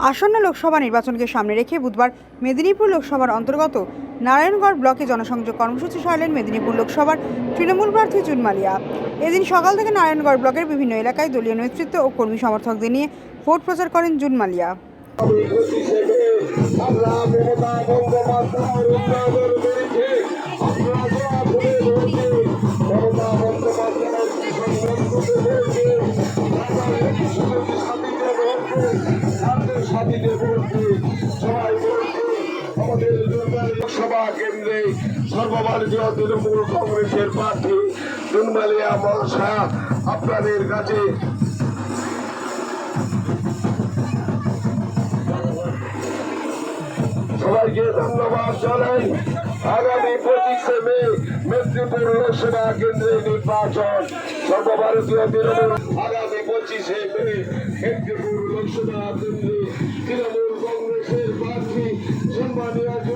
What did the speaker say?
আসন্ন লোকসভা নির্বাচনকে সামনে রেখে বুধবার মেদিনীপুর লোকসভার অন্তর্গত নারায়ণগড় ব্লকে জনসংযোগ কর্মসূচি সারলেন মেদিনীপুর লোকসভার তৃণমূল প্রার্থী জুন মালিয়া এদিন সকাল থেকে নারায়ণগড় ব্লকের বিভিন্ন এলাকায় দলীয় নেতৃত্ব ও কর্মী সমর্থকদের নিয়ে ভোট প্রচার করেন জুন মালিয়া সাথীতে সবাই আমাদের লোকসভা কেন্দ্রে সর্বভারতীয় তৃণমূল কংগ্রেসের প্রার্থী জুনমালিয়া মনসা আপনাদের কাছে সবাইকে ধন্যবাদ জানাই। আগামী পঁচিশে মে মেদিনীপুর লোকসভা কেন্দ্রের নির্বাচন। সর্বভারতীয় তৃণমূল আগামী পঁচিশে মে মেদিনীপুর লোকসভা কেন্দ্রে তৃণমূল কংগ্রেসের প্রার্থী সম্মানীয়